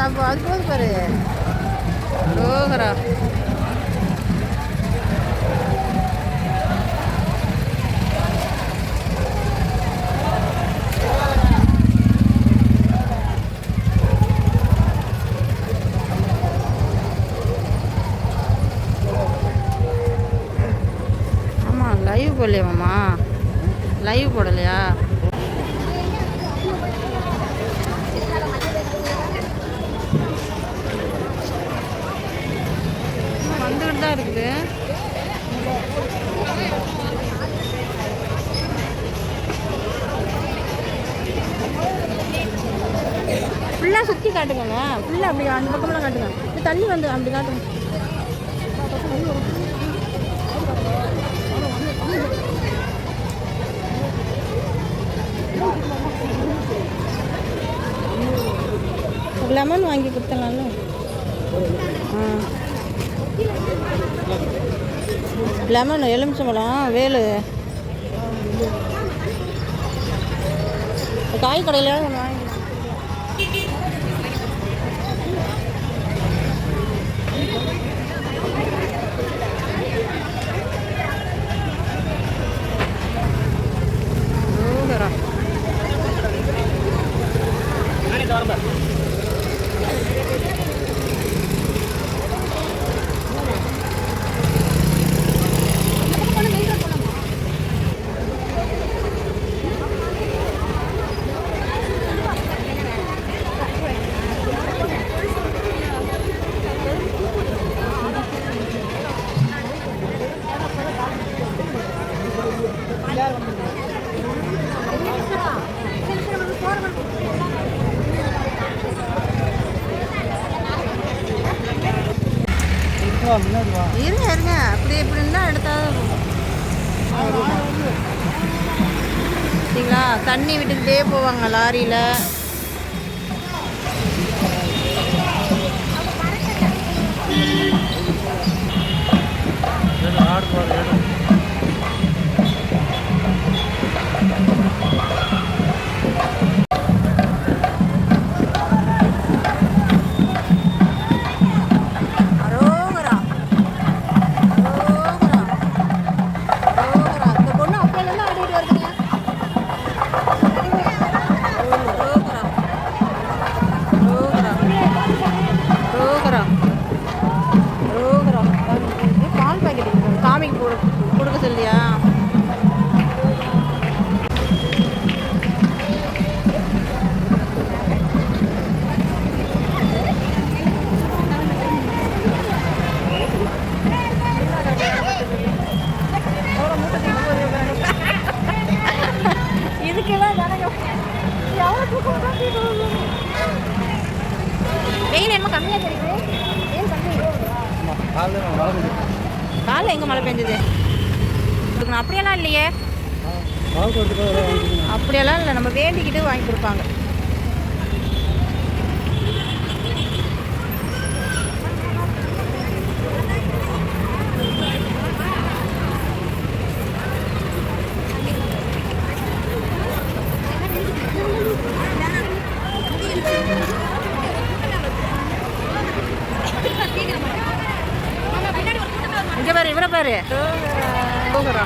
அந்த அந்த அப்போ அது போகுது பாரு ரோகரா ஆமாம் லைவ் போடலையாம்மா லைவ் போடலையா? ஃபுல்லாக சுற்றி காட்டுங்க ஃபுல்லாக அப்படி அந்த பக்கம்லாம் காட்டுங்க. இது தண்ணி வந்து அப்படி காட்டுங்க. லெமன் வாங்கி கொடுத்தலாம்ல. ஆ. லெமன் எலுமிச்சம்பழம் வேலு. காய் கடையில் வாங்கி இருங்க இருங்க. அப்படி இப்படி இருந்தால் எடுத்தா சரிங்களா? தண்ணி விட்டுக்கிட்டே போவாங்க லாரியில். வெயில் என்ன கம்மியாக தெரியுது. ஏன் கம்மி காலைல எங்கே மழை பெஞ்சது? அப்படியெல்லாம் இல்லையே. அப்படியெல்லாம் இல்லை நம்ம வேண்டிக்கிட்டு வாங்கி கொடுப்பாங்க. இங்கே பாரு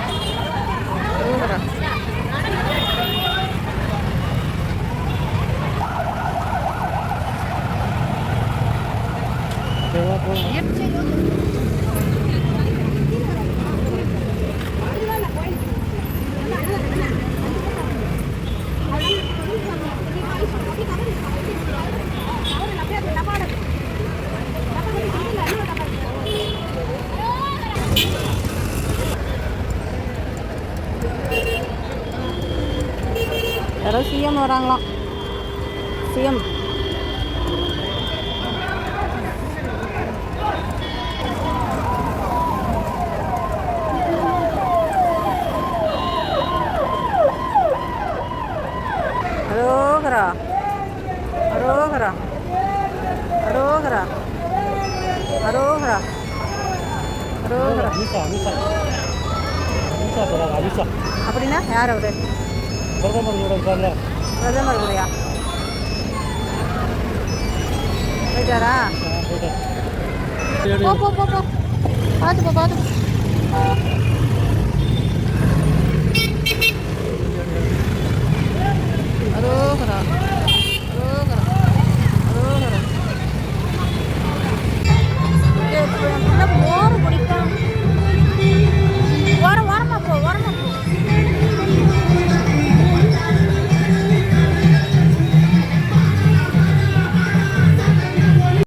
யாரோ சிஎம் வராங்களாம் சிஎம் அரோகரா அரோகரா அரோகரா அரோகரா அரோகரா அப்படின்னா யார் அவரு பிரதமர் கூட இருக்காங்க பிரதமர் கூடயா போயிட்டாரா. போ போ போ பார்த்து போ பார்த்து